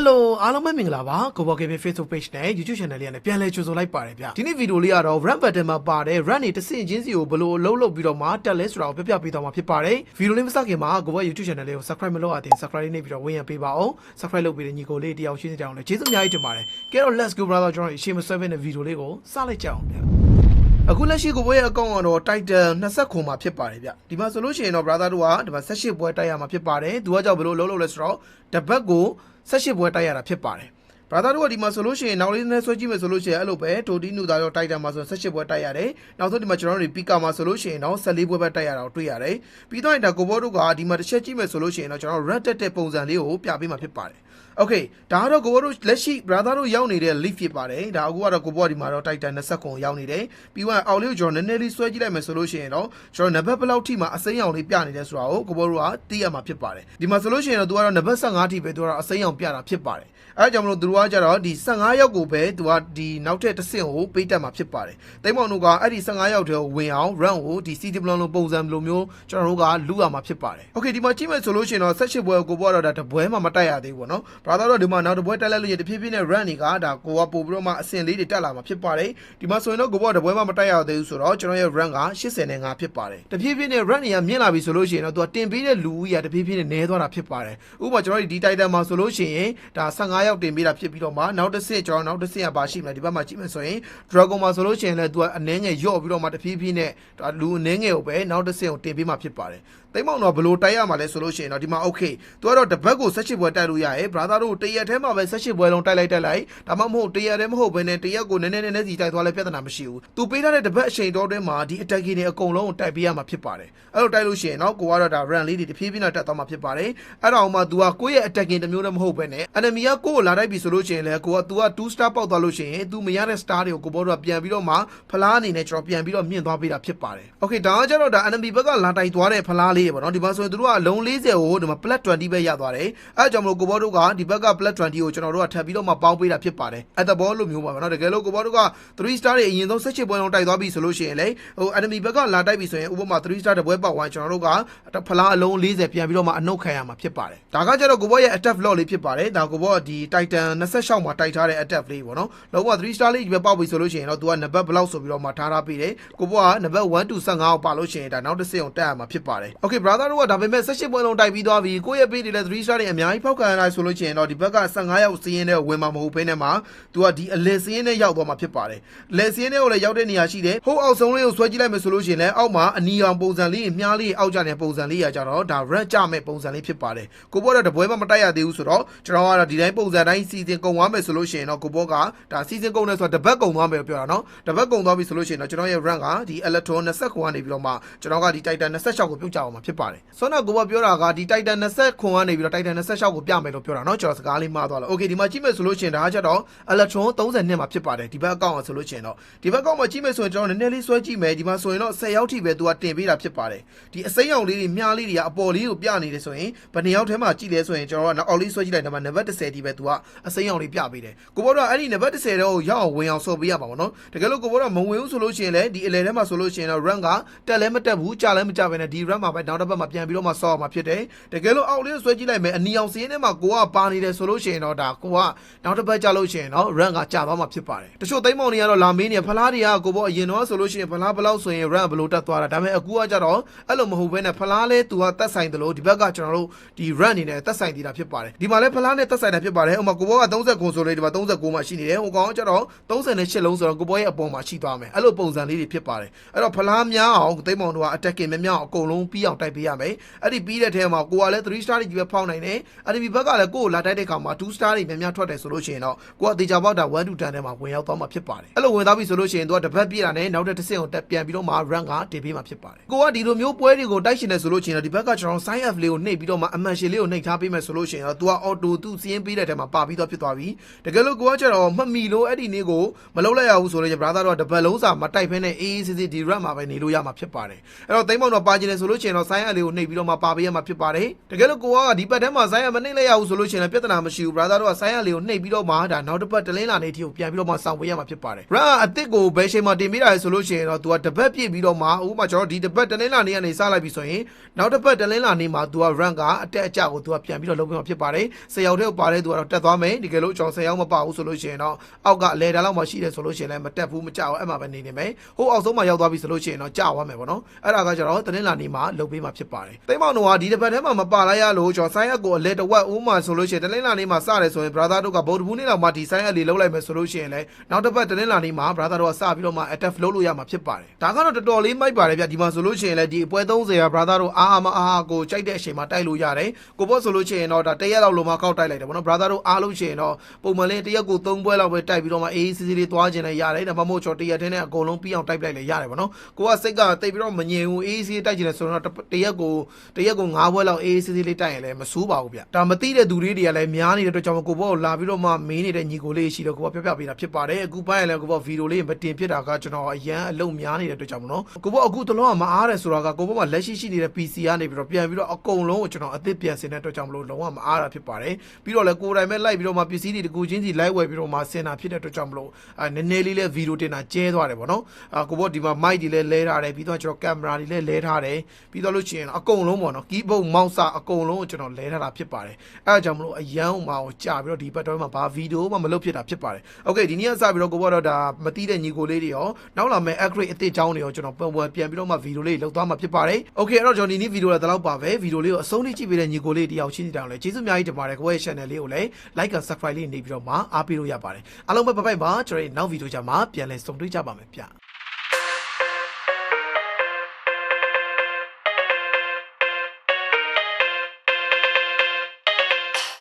Hello အားလုံးပဲမင်္ဂလာပါကိုဘောကေမီ Facebook page နဲ့ YouTube channel လေးကနေပြန်လည်ကြိုဆိုလိုက်ပါတယ်ဗျဒီနေ့ဗီဒီယိုလေးကတော့ run button မှာပါတဲ့ run နေတစ်ဆင့်ချင်းစီကိုဘယ်လိုအလုပ်လုပ်ပြီးတော့မှတက်လဲဆိုတာကိုပြပြပေးသွားမှာဖြစ်ပါတယ်ဗီဒီယိုလေးမစခင်မှာကိုဘော YouTube channel လေးကို subscribe မလုပ်ရသေးရင် subscribe လေးနေပြီးတော့ဝင်ရပေးပါအောင် subscribe လုပ်ပြီးတဲ့ညီကိုလေးတယောက်ရှင်းစီတောင်းလဲကျေးဇူးအများကြီးတင်ပါတယ်ကဲတော့ let's go brother ကျွန်တော်အရှိမဆွဲပေးတဲ့ဗီဒီယိုလေးကိုစလိုက်ကြအောင်ဗျ အခုလက်ရှိကိုဘွဲရဲ့အကောင့်ကတော့ title 20ခုမှာဖြစ်ပါတယ်ဗျဒီမှာဆိုလို့ရှိရင်တော့ brother တို့ကဒီမှာ18ပွဲတိုက်ရမှာဖြစ်ပါတယ်သူကကြောင့်ဘယ်လိုလုပ်လို့လဲဆိုတော့တပတ်ကို18ပွဲတိုက်ရတာဖြစ်ပါတယ်ဘရာသာတို့ကဒီမှာဆိုလို့ရှိရင်နောက်လေးနဲ့ဆွဲကြည့်မယ်ဆိုလို့ရှိရင်အဲ့လိုပဲတိုတီနူသားရောတိုက်တာမှာဆို18ပွဲတိုက်ရတယ်နောက်ဆုံးဒီမှာကျွန်တော်တို့ပီကာမှာဆိုလို့ရှိရင်တော့14ပွဲပဲတိုက်ရတာကိုတွေ့ရတယ်ပြီးတော့ဒါကိုဘောတို့ကဒီမှာတစ်ချက်ကြည့်မယ်ဆိုလို့ရှိရင်တော့ကျွန်တော် red တက်တဲ့ပုံစံလေးကိုပြပေးမှာဖြစ်ပါတယ် Okay ဒါကတော့ကိုဘောတို့လက်ရှိ brother တို့ရောက်နေတဲ့ leaf ဖြစ်ပါတယ်ဒါအခုကတော့ကိုဘောဒီမှာတော့ Titan 20ခုရောက်နေတယ်ပြီးတော့အောက်လေးကိုကျွန်တော်နည်းနည်းလေးဆွဲကြည့်လိုက်မယ်ဆိုလို့ရှိရင်တော့ကျွန်တော်နံပါတ်ဘယ်လောက်ထိမှအစိမ်းရောင်လေးပြနေတယ်ဆိုတာကိုကိုဘောတို့ကသိရမှာဖြစ်ပါတယ်ဒီမှာဆိုလို့ရှိရင်တော့သူကတော့နံပါတ်15ထိပဲသူကတော့အစိမ်းရောင်ပြတာဖြစ်ပါတယ်အဲဒါကြောင့်မလို့သူတို့ကကြတော့ဒီ15ရောက်ကိုပဲသူကဒီနောက်ထပ်တစ်ဆင့်ကိုပေးတတ်မှာဖြစ်ပါတယ်တိမ်မောင်တို့ကအဲ့ဒီ15ရောက်တဲ့ကိုဝင်အောင် run ကိုဒီ CD plan လိုပုံစံလိုမျိုးကျွန်တော်တို့ကလူရမှာဖြစ်ပါတယ် Okay ဒီမှာကြည့်မယ်ဆိုလို့ရှိရင်တော့18ပွဲကိုဘောတော့ဒါတပွဲမှမတိုက်ရသေးဘူးပေါ့နော် brother တော့ဒီမှာနောက်တစ်ပွဲတက်လိုက်လို့ရတဖြည်းဖြည်းနဲ့ run တွေကဒါကိုကပို့ပြီးတော့မှအဆင့်လေးတွေတက်လာမှာဖြစ်ပါတယ်ဒီမှာဆိုရင်တော့ကိုဘောတပွဲမှမတိုက်ရသေးဘူးဆိုတော့ကျွန်တော်ရဲ့ run က85ဖြစ်ပါတယ်တဖြည်းဖြည်းနဲ့ run တွေကမြင့်လာပြီဆိုလို့ရှိရင်တော့သူကတင်ပေးတဲ့လူဦးရေတဖြည်းဖြည်းနဲ့နည်းသွားတာဖြစ်ပါတယ်ဥပမာကျွန်တော်တို့ဒီ title မှာဆိုလို့ရှိရင်ဒါ15ရောက်တင်ပေးတာဖြစ်ပြီးတော့မှနောက်တစ်ဆင့်ကျွန်တော်နောက်တစ်ဆင့်ကပါရှိမလဲဒီဘက်မှာကြည့်မယ်ဆိုရင် dragon မှာဆိုလို့ရှိရင်လည်းသူကအနှဲငယ်ယော့ပြီးတော့မှတဖြည်းဖြည်းနဲ့ဒါလူအနှဲငယ်ကိုပဲနောက်တစ်ဆင့်ကိုတင်ပေးမှာဖြစ်ပါတယ်တိမ်မောင်တော့ဘလို့တိုက်ရမှာလဲဆိုလို့ရှိရင်တော့ဒီမှာ okay သူကတော့တစ်ဘက်ကို18ပွဲတိုက်လို့ရရဲbrother တို့တရက်ထဲမှာပဲ18ပွဲလုံးတိုက်လိုက်တိုက်လိုက်ဒါမှမဟုတ်တရက်တည်းမဟုတ်ဘဲနဲ့တရက်ကိုနည်းနည်းနည်းနည်းစီတိုက်သွားလဲပြဿနာမရှိဘူးသူပေးထားတဲ့တစ်ဘက်အချိန်တော်တွင်းမှာဒီ attack တွေအကုန်လုံးကိုတိုက်ပေးရမှာဖြစ်ပါတယ်အဲ့လိုတိုက်လို့ရှိရင်တော့ကိုကတော့ဒါ run လေးတွေတဖြည်းဖြည်းနဲ့တက်သွားမှာဖြစ်ပါတယ်အဲ့ဒါအောင်မှ तू ကကိုယ့်ရဲ့ attacking တစ်မျိုးတည်းမဟုတ်ဘဲနဲ့ enemy ကကိုယ့်ကိုလာတိုက်ပြီဆိုလို့ရှိရင်လည်းကိုက तू က2 star ပေါက်သွားလို့ရှိရင် तू မရတဲ့ star တွေကိုကိုဘောတို့ကပြန်ပြီးတော့မှဖလားအနေနဲ့ကျွန်တော်ပြန်ပြီးတော့မြင့်သွားပေးတာဖြစ်ပါတယ် okay ဒါကကျတော့ဒါ enemy ဘက်ကလာတိုက်သွားတဲ့ဖလားလေးတွေပေါ့နော်ဒီမှာဆိုရင်တို့ကအလုံး40ကိုဒီမှာ plat 20ပဲရသွားတယ်အဲအကြောင်းမလို့ကိုဘောတို့က ဒီဘက်က plat 20ကိုကျွန်တော်တို့ကထပ်ပြီးတော့မှပေါင်းပေးတာဖြစ်ပါတယ်အဲ့တဘောလိုမျိုးပါဗောနော်တကယ်လို့ကိုဘောတို့က3 star တွေအရင်ဆုံး18ပွဲလုံးတိုက်သွားပြီဆိုလို့ရှိရင်လေဟို enemy ဘက်ကလာတိုက်ပြီဆိုရင်ဥပမာ3 star တပွဲပေါက်ဝိုင်းကျွန်တော်တို့ကဖလားအလုံး40ပြန်ပြီးတော့မှအနှုတ်ခံရမှာဖြစ်ပါတယ်ဒါကကျတော့ကိုဘောရဲ့ attack vlog လေးဖြစ်ပါတယ်ဒါကိုဘောဒီ titan 26မှာတိုက်ထားတဲ့ attack လေးပေါ့နော်လုံးဝ3 star လေးပဲပေါက်ပြီဆိုလို့ရှိရင်တော့ तू ကနံပါတ်ဘယ်လောက်ဆိုပြီးတော့မှထားထားပေးတယ်ကိုဘောကနံပါတ်1 to 15ကိုပါလို့ရှိရင်ဒါနောက်တစ်ဆင့်ကိုတက်ရမှာဖြစ်ပါတယ် okay brother တို့ကဒါပေမဲ့18ပွဲလုံးတိုက်ပြီးသွားပြီကိုယ့်ရဲ့ page တွေလည်း3 star တွေအများကြီးဖောက်ခံရတာဆိုလို့ရှိရင်တော့ဒီဘက်က15ရောက်စီးရင်တဲ့ဝင်မှာမဟုတ်ဘဲနဲ့မှာ तू ကဒီအလဲစီးရင်နဲ့ရောက်သွားမှာဖြစ်ပါတယ်လဲစီးရင်နဲ့ကိုလည်းရောက်တဲ့နေရာရှိတယ်ဟိုအောက်ဆုံးလေးကိုဆွဲကြည့်လိုက်မယ်ဆိုလို့ရှိရင်လည်းအောက်မှာအနီအောင်ပုံစံလေးမြားလေးအောက်ကျတဲ့ပုံစံလေးရကြတော့ဒါ red ကြမဲ့ပုံစံလေးဖြစ်ပါတယ်ကိုဘောတော့တပွဲမှမတိုက်ရသေးဘူးဆိုတော့ကျွန်တော်ကတော့ဒီတိုင်းပုံစံတိုင်းစီစဉ်ကုန်သွားမယ်ဆိုလို့ရှိရင်တော့ကိုဘောကဒါစီစဉ်ကုန်တယ်ဆိုတော့တပတ်ကုန်သွားမယ်ပြောတာနော်တပတ်ကုန်သွားပြီဆိုလို့ရှိရင်တော့ကျွန်တော်ရဲ့ rank ကဒီ electron 20ခုကနေပြီးတော့မှကျွန်တော်ကဒီ titan 26ကိုပြုတ်ကြအောင်မှာဖြစ်ပါတယ်ဆိုတော့ကိုဘောပြောတာကဒီ titan 20ခုကနေပြီးတော့ titan 26ကိုပြမယ်လို့ပြောတာနော်ကျွန်တော်စကားလေးမှားသွားလား okay ဒီမှာကြည့်မယ်ဆိုလို့ရှိရင်ဒါကကျတော့ electron 30နှစ်မှာဖြစ်ပါတယ်ဒီဘက်အကောင့်အောင်ဆိုလို့ရှိရင်တော့ဒီဘက်အကောင့်မှာကြည့်မယ်ဆိုရင်ကျွန်တော်နည်းနည်းလေးဆွဲကြည့်မယ်ဒီမှာဆိုရင်တော့10ရောက်ထိပဲသူကတင်ပေးတာဖြစ်ပါတယ်ဒီအစိမ်းရောင်လေးတွေမြားလေးတွေကအပေါ်လေးကိုပြနေတယ်ဆိုရင်ဘယ်နှစ်ယောက်ထဲမှာကြည့်လဲဆိုရင်ကျွန်တော်ကနောက်အောက်လေးဆွဲကြည့်လိုက်တယ်မှာနံပါတ်10ဒီပဲသူကအစိမ်းရောင်လေးပြပေးတယ်ကိုဘောတော့အဲ့ဒီနံပါတ်10တော့ရောက်အောင်ဝင်အောင်ဆော့ပေးရပါဘောနော်တကယ်လို့ကိုဘောတော့မဝင်ဘူးဆိုလို့ရှိရင်လည်းဒီအလဲထဲမှာဆိုလို့ရှိရင်တော့ rank ကတက်လည်းမတက်ဘူးကြာလည်းမကြပဲနဲ့ဒီ rank မှာပဲနောက်တစ်ပတ်မှာပြန်ပြီးတော့မှဆော့အောင်မှာဖြစ်တယ်တကယ်လို့အောက်လေးဆွဲကြည့်လိုက်မယ်အနီအောင်စီးရင်ထဲမှာကိုကပါနေတယ်ဆိုလို့ရှိရင်တော့ဒါကိုကနောက်တစ်ပတ်ကြာလို့ရှိရင်တော့ rank ကကြာသွားမှာဖြစ်ပါတယ်တချို့သိမ်းမောင်တွေကတော့လာမင်းနေဖလားတွေကကိုဘောအရင်တော့ဆိုလို့ရှိရင်ဖလားဘယ်လောက်ဆိုရင် rank ဘယ်လိုတက်သွားတာဒါပေမဲ့အခုကကြတော့အဲ့လိုမဟုတ်ဘဲနဲ့ဖလားလဲသူကတက်ဆိုင်တယ်လို့ဒီဘက်ကကျွန်တော်တို့ဒီ rank အနေနဲ့တက်ဆိုင်သေးတာဖြစ်ပါတယ်ဒီမှာလဲဖလားနဲ့တက်ဆိုင်တာဖြစ်ပါတယ်ဥပမာကိုဘောက30ခုဆိုလို့ဒီမှာ39မှာရှိနေတယ်ဟိုကောင်ကကြတော့38လုံးဆိုတော့ကိုဘောရဲ့အပေါ်မှာရှိသွားမယ်အဲ့လိုပုံစံလေးတွေဖြစ်ပါတယ်အဲ့တော့ဖလားများအောင်သိမ်းမောင်တို့က attacking များများအောင်အကုန်လုံးပြီးအောင်တိုက်ပေးရမယ်အဲ့ဒီပြီးတဲ့ထဲမှာကိုကလည်း3 star တွေကြီးပဲဖောက်နိုင်တယ်အဲ့ဒီဘက်ကလည်းကိုကိုလာတိုက်တဲ့ခါမှာ2 star တွေများများထွက်တယ်ဆိုလို့ရှိရင်တော့ကိုကတေချာပေါက်တာ1 to 10ထဲမှာဝင်ရောက်သွားမှာဖြစ်ပါတယ်အဲ့လိုဝင်သွားပြီဆိုလို့ရှိရင်သူကတစ်ပတ်ပြည့်တာနဲ့နောက်တစ်တစ်ဆင့်ကိုတက်ပြန်ပြီးတော့မှ rank ကတင်ပေးမှာဖြစ်ပါတယ်ကိုကဒီလိုမျိုးပွဲတွေကိုတိုက်ရှင်တယ်ဆိုလို့ရှိရင်တော့ဒီဘက်ကကျွန်တော် sign up လေးကိုနှိပ်ပြီးတော့မှအမှန်ရှင်လေးကိုနှိပ်ထားပေးမယ်ဆိုလို့ရှိရင်တော့သူက auto သူစီးရင်ပေးတဲ့ထဲမှာပါပြီးတော့ဖြစ်သွားပြီတကယ်လို့ကိုကကျတော့မှတ်မိလို့အဲ့ဒီနေ့ကိုမလုပ်လိုက်ရဘူးဆိုလို့ brother တော့တပတ်လုံးစာမတိုက်ဖဲနဲ့အေးအေးဆေးဆေးဒီ rank မှာပဲနေလို့ရမှာဖြစ်ပါတယ်အဲ့တော့သိမ်းမောင်တော့ပါကျင်တယ်ဆိုလို့ရှိရင်တော့ sign up လေးကိုနှိပ်ပြီးတော့မှပါပေးရမှာဖြစ်ပါတယ်တကယ်လို့ကိုကဒီပတ်ထဲမှာ sign up မနှိပ်လိုက်ရဘူးဆိုလို့ရှိရင် လည်းပြဿနာမရှိဘူး brother တို့ကဆိုင်းရလေးကိုနှိပ်ပြီးတော့မှဒါနောက်တစ်ပတ်တလင်းလာနေတီကိုပြန်ပြီးတော့မှစောင့်ပေးရမှာဖြစ်ပါတယ် run ကအစ်စ်ကိုဘယ်ချိန်မှတင်ပေးတာလဲဆိုလို့ရှိရင်တော့ तू ကတပတ်ပြည့်ပြီးတော့မှဥပမာကျွန်တော်ဒီတပတ်တလင်းလာနေကနေစလိုက်ပြီဆိုရင်နောက်တစ်ပတ်တလင်းလာနေမှာ तू က run ကအတက်အကျကို तू ကပြန်ပြီးတော့လုပ်ပေးမှာဖြစ်ပါတယ်ဆယ်ယောက်တည်းပါတဲ့ तू ကတော့တက်သွားမယ်ဒီကယ်လို့ကျွန်တော်ဆယ်ယောက်မပါဘူးဆိုလို့ရှိရင်တော့အောက်ကအလဲတန်းလောက်မှရှိတယ်ဆိုလို့ရှိရင်လည်းမတက်ဘူးမကြောက်အဲ့မှာပဲနေနေမယ်ဟိုအောက်ဆုံးမှာရောက်သွားပြီဆိုလို့ရှိရင်တော့ကြောက်သွားမယ်ပေါ့နော်အဲ့ဒါကကျတော့တလင်းလာနေမှာလုပ်ပေးမှာဖြစ်ပါတယ်တိတ်မောင်တို့ကဒီတစ်ပတ်ထဲမှာမပါလိုက်ရလို့ကျွန်တော်ဆိုင်းရက်ကိုအလဲတဝက်ဦးမှာဆို လို့ရှိရင်တလင်းလာနေမှာစတယ်ဆိုရင် brother တို့ကဗုဒ္ဓဘူးနေ့လောက်မှဒီဆိုင်းရက်လေးလုံးလိုက်မယ်ဆိုလို့ရှိရင်လည်းနောက်တစ်ပတ်တလင်းလာနေမှာ brother တို့ကစပြီးတော့မှ attack လုပ်လို့ရမှာဖြစ်ပါတယ်ဒါကတော့တော်တော်လေးမိုက်ပါတယ်ဗျဒီမှာဆိုလို့ရှိရင်လည်းဒီအပွဲ30ရာ brother တို့အားအားမအားအားကိုကြိုက်တဲ့အချိန်မှာတိုက်လို့ရတယ်ကိုဘောဆိုလို့ရှိရင်တော့ဒါတရက်လောက်လုံးမကောက်တိုက်လိုက်တယ်ဗောနော် brother တို့အားလို့ရှိရင်တော့ပုံမှန်လေးတရက်ကို3ပွဲလောက်ပဲတိုက်ပြီးတော့မှအေးအေးဆေးဆေးလေးသွားခြင်းလည်းရတယ်ဒါမှမဟုတ်ကျွန်တော်တရက်တည်းနဲ့အကုန်လုံးပြီးအောင်တိုက်ပလိုက်လည်းရတယ်ဗောနော်ကိုကစိတ်ကတိတ်ပြီးတော့မငြိမ်ဘူးအေးအေးဆေးဆေးတိုက်ခြင်းလည်းဆိုတော့တရက်ကိုတရက်ကို9ပွဲလောက်အေးအေးဆေးဆေးလေးတိုက်ရင်လည်းမဆိုးပါဘူးဗျဒါမသိတဲ့သူတွေတွေကလည်းများနေတဲ့အတွက်ကြောင့်ကိုဘောကိုလာပြီးတော့မှမင်းနေတဲ့ညီကိုလေးရှိတော့ကိုဘောပြောပြပေးတာဖြစ်ပါတယ်အခုပိုင်းလည်းကိုဘောဗီဒီယိုလေးမတင်ဖြစ်တာကကျွန်တော်အရန်အလုံးများနေတဲ့အတွက်ကြောင့်မနော်ကိုဘောအခုတလုံးကမအားတယ်ဆိုတာကကိုဘောမှာလက်ရှိရှိနေတဲ့ PC ကနေပြီးတော့ပြန်ပြီးတော့အကုန်လုံးကိုကျွန်တော်အသစ်ပြန်ဆင်တဲ့အတွက်ကြောင့်မလို့လုံးဝမအားတာဖြစ်ပါတယ်ပြီးတော့လည်းကိုယ်တိုင်ပဲလိုက်ပြီးတော့မှပစ္စည်းတွေတကူချင်းစီလိုက်ဝယ်ပြီးတော့မှဆင်တာဖြစ်တဲ့အတွက်ကြောင့်မလို့အဲနည်းနည်းလေးလည်းဗီဒီယိုတင်တာကျဲသွားတယ်ပေါ့နော်အာကိုဘောဒီမှာ mic တွေလည်းလဲထားတယ်ပြီးတော့ကျွန်တော်ကင်မရာတွေလည်းလဲထားတယ်ပြီးတော့လို့ရှိရင်အကုန်လုံးပေါ့နော် keyboard mouse အကုန်လုံးကိုကျွန်တော်လဲထားတာဖြစ်ပါတယ်အဲဒါကြောင့်မလို့အရန်ဟိုမှာကိုကြာပြီးတော့ဒီဘက်တော့မှာဘာဗီဒီယိုမှမလုပ်ဖြစ်တာဖြစ်ပါတယ်โอเคဒီနေ့ကစပြီးတော့ကိုဘောတော့ဒါမတိတဲ့ညီကိုလေးတွေရောနောက်လာမယ့် upgrade အသစ်ချောင်းတွေရောကျွန်တော်ပုံပေါ်ပြန်ပြီးတော့မှဗီဒီယိုလေးလောက်သွားမှာဖြစ်ပါတယ်โอเคအဲ့တော့ကျွန်တော်ဒီနေ့ဗီဒီယိုလည်းဒီလောက်ပါပဲဗီဒီယိုလေးကိုအဆုံးထိကြည့်ပေးတဲ့ညီကိုလေးတယောက်ချင်းစီတောင်လည်းကျေးဇူးအများကြီးတင်ပါတယ်ကိုယ့်ရဲ့ channel လေးကိုလည်း like and subscribe လေးနေပြီးတော့မှအားပေးလို့ရပါတယ်အားလုံးပဲဘိုင်ဘိုင်ပါကျွန်တော်တို့နောက်ဗီဒီယိုကြမှာပြန်လည်ဆုံတွေ့ကြပါမယ်ဗျ